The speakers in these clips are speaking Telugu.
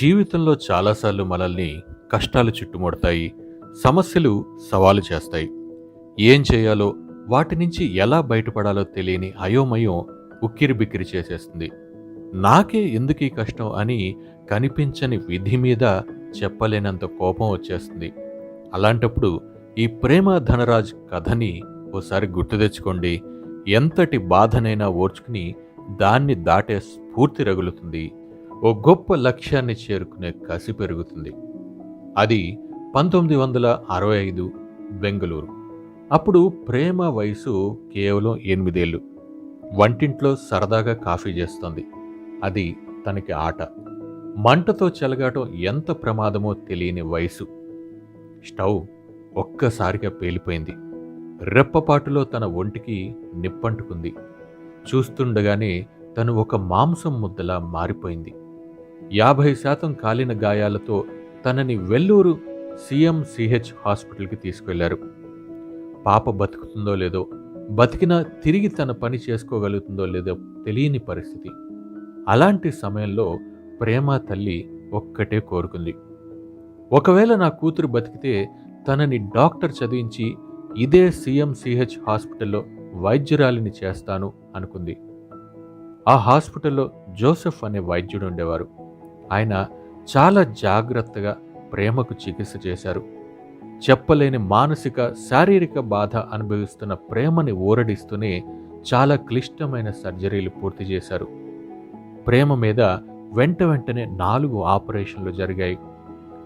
జీవితంలో చాలాసార్లు మనల్ని కష్టాలు చుట్టుముడతాయి సమస్యలు సవాలు చేస్తాయి. ఏం చేయాలో వాటి నుంచి ఎలా బయటపడాలో తెలియని అయోమయం ఉక్కిరి బిక్కిరి చేసేస్తుంది. నాకే ఎందుకు ఈ కష్టం అని కనిపించని విధి మీద చెప్పలేనంత కోపం వచ్చేస్తుంది. అలాంటప్పుడు ఈ ప్రేమ ధనరాజ్ కథని ఓసారి గుర్తు తెచ్చుకోండి. ఎంతటి బాధనైనా ఓర్చుకుని దాన్ని దాటే స్ఫూర్తి రగులుతుంది. ఓ గొప్ప లక్ష్యాన్ని చేరుకునే కసి పెరుగుతుంది. అది పంతొమ్మిది వందల అరవై ఐదు బెంగళూరు. అప్పుడు ప్రేమ వయసు కేవలం ఎనిమిదేళ్ళు. వంటింట్లో సరదాగా కాఫీ చేస్తుంది. అది తనకి ఆట. మంటతో చెలగాటం ఎంత ప్రమాదమో తెలియని వయసు. స్టవ్ ఒక్కసారిగా పేలిపోయింది. రెప్పపాటులో తన ఒంటికి నిప్పంటుకుంది. చూస్తుండగానే తను ఒక మాంసం ముద్దలా మారిపోయింది. యాభై శాతం కాలిన గాయాలతో తనని వెల్లూరు సీఎం సిహెచ్ హాస్పిటల్కి తీసుకెళ్ళారు. పాప బతుకుతుందో లేదో బతికినా తిరిగి తన పని చేసుకోగలుగుతుందో లేదో తెలియని పరిస్థితి. అలాంటి సమయంలో ప్రేమ తల్లి ఒక్కటే కోరుకుంది. ఒకవేళ నా కూతురు బతికితే తనని డాక్టర్ చదివించి ఇదే సీఎం సిహెచ్ హాస్పిటల్లో వైద్యురాలిని చేస్తాను అనుకుంది. ఆ హాస్పిటల్లో జోసెఫ్ అనే వైద్యుడు ఉండేవారు. ఆయన చాలా జాగ్రత్తగా ప్రేమకు చికిత్స చేశారు. చెప్పలేని మానసిక శారీరక బాధ అనుభవిస్తున్న ప్రేమని ఊరడిస్తూనే చాలా క్లిష్టమైన సర్జరీలు పూర్తి చేశారు. ప్రేమ మీద వెంట వెంటనే నాలుగు ఆపరేషన్లు జరిగాయి.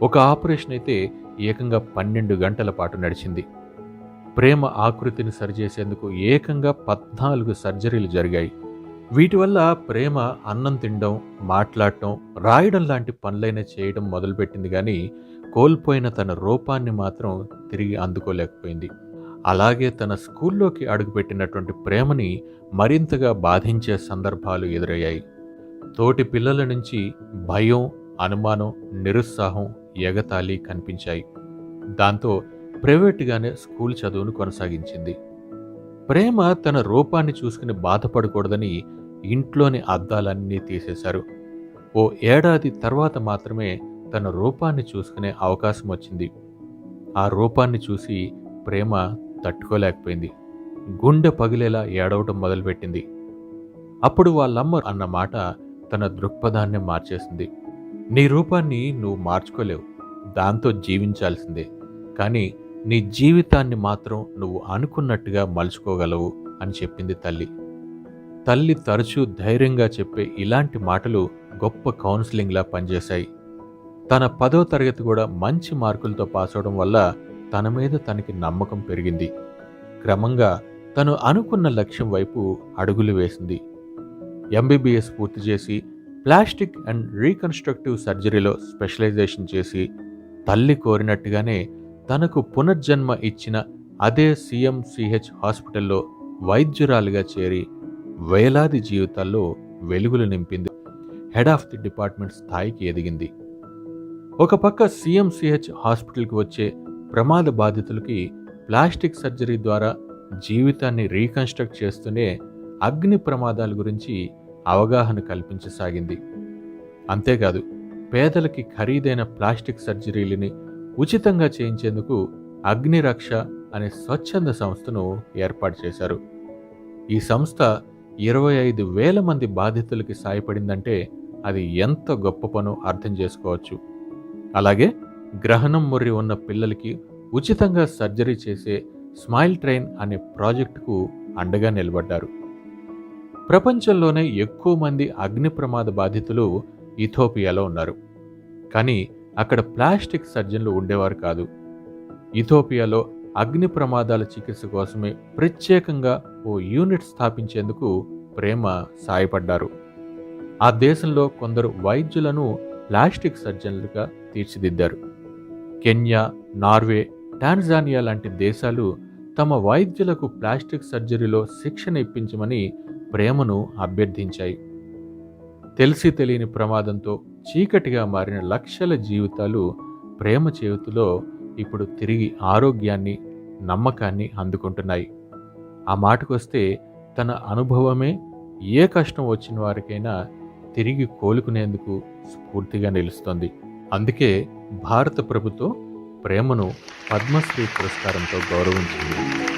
ఒక ఆపరేషన్ అయితే ఏకంగా పన్నెండు గంటల పాటు నడిచింది. ప్రేమ ఆకృతిని సరిచేసేందుకు ఏకంగా పద్నాలుగు సర్జరీలు జరిగాయి. వీటి వల్ల ప్రేమ అన్నం తినడం మాట్లాడటం రాయడం లాంటి పనులైనా చేయడం మొదలుపెట్టింది కానీ కోల్పోయిన తన రూపాన్ని మాత్రం తిరిగి అందుకోలేకపోయింది. అలాగే తన స్కూల్లోకి అడుగుపెట్టినటువంటి ప్రేమని మరింతగా బాధించే సందర్భాలు ఎదురయ్యాయి. తోటి పిల్లల నుంచి భయం అనుమానం నిరుత్సాహం ఎగతాళి కనిపించాయి. దాంతో ప్రైవేట్గానే స్కూల్ చదువును కొనసాగించింది. ప్రేమ తన రూపాన్ని చూసుకుని బాధపడకూడదని ఇంట్లోని అద్దాలన్నీ తీసేశారు. ఓ ఏడాది తర్వాత మాత్రమే తన రూపాన్ని చూసుకునే అవకాశం వచ్చింది. ఆ రూపాన్ని చూసి ప్రేమ తట్టుకోలేకపోయింది. గుండె పగిలేలా ఏడవటం మొదలుపెట్టింది. అప్పుడు వాళ్ళమ్మ అన్న మాట తన దృక్పథాన్ని మార్చేసింది. నీ రూపాన్ని నువ్వు మార్చుకోలేవు. దాంతో జీవించాల్సిందే. కానీ నీ జీవితాన్ని మాత్రం నువ్వు అనుకున్నట్టుగా మలుచుకోగలవు అని చెప్పింది తల్లి. తల్లి తరచూ ధైర్యంగా చెప్పే ఇలాంటి మాటలు గొప్ప కౌన్సిలింగ్లా పనిచేశాయి. తన పదో తరగతి కూడా మంచి మార్కులతో పాస్ అవడం వల్ల తన మీద తనకి నమ్మకం పెరిగింది. క్రమంగా తను అనుకున్న లక్ష్యం వైపు అడుగులు వేసింది. ఎంబీబీఎస్ పూర్తి చేసి ప్లాస్టిక్ అండ్ రీకన్స్ట్రక్టివ్ సర్జరీలో స్పెషలైజేషన్ చేసి తల్లి కోరినట్టుగానే తనకు పునర్జన్మ ఇచ్చిన అదే సిఎంసిహెచ్ హాస్పిటల్లో వైద్యురాలిగా చేరి వేలాది జీవితాల్లో వెలుగులు నింపింది. హెడ్ ఆఫ్ ది డిపార్ట్మెంట్ స్థాయికి ఎదిగింది. ఒక పక్క సిఎంసిహెచ్ హాస్పిటల్కి వచ్చే ప్రమాద బాధితులకి ప్లాస్టిక్ సర్జరీ ద్వారా జీవితాన్ని రీకన్స్ట్రక్ట్ చేస్తూనే అగ్ని ప్రమాదాల గురించి అవగాహన కల్పించసాగింది. అంతేకాదు పేదలకి ఖరీదైన ప్లాస్టిక్ సర్జరీలని ఉచితంగా చేయించేందుకు అగ్నిరక్ష అనే స్వచ్ఛంద సంస్థను ఏర్పాటు చేశారు. ఈ సంస్థ ఇరవై ఐదు వేల మంది బాధితులకి సాయపడిందంటే అది ఎంత గొప్ప పనో అర్థం చేసుకోవచ్చు. అలాగే గ్రహణం ముర్రి ఉన్న పిల్లలకి ఉచితంగా సర్జరీ చేసే స్మైల్ ట్రైన్ అనే ప్రాజెక్టుకు అండగా నిలబడ్డారు. ప్రపంచంలోనే ఎక్కువ మంది అగ్ని ప్రమాద బాధితులు ఇథోపియాలో ఉన్నారు. కానీ అక్కడ ప్లాస్టిక్ సర్జన్లు ఉండేవారు కాదు. ఇథోపియాలో అగ్ని ప్రమాదాల చికిత్స కోసమే ప్రత్యేకంగా ఓ యూనిట్ స్థాపించేందుకు ప్రేమ సాయపడ్డారు. ఆ దేశంలో కొందరు వైద్యులను ప్లాస్టిక్ సర్జన్లుగా తీర్చిదిద్దారు. కెన్యా నార్వే టాన్జానియా లాంటి దేశాలు తమ వైద్యులకు ప్లాస్టిక్ సర్జరీలో శిక్షణ ఇప్పించమని ప్రేమను అభ్యర్థించాయి. తెలిసి తెలియని ప్రమాదంతో చీకటిగా మారిన లక్షల జీవితాలు ప్రేమ చేతిలో ఇప్పుడు తిరిగి ఆరోగ్యాన్ని నమ్మకాన్ని అందుకుంటున్నాయి. ఆ మాటకొస్తే తన అనుభవమే ఏ కష్టం వచ్చిన వారికైనా తిరిగి కోలుకునేందుకు స్ఫూర్తిగా నిలుస్తోంది. అందుకే భారత ప్రభుత్వం ప్రేమను పద్మశ్రీ పురస్కారంతో గౌరవించింది.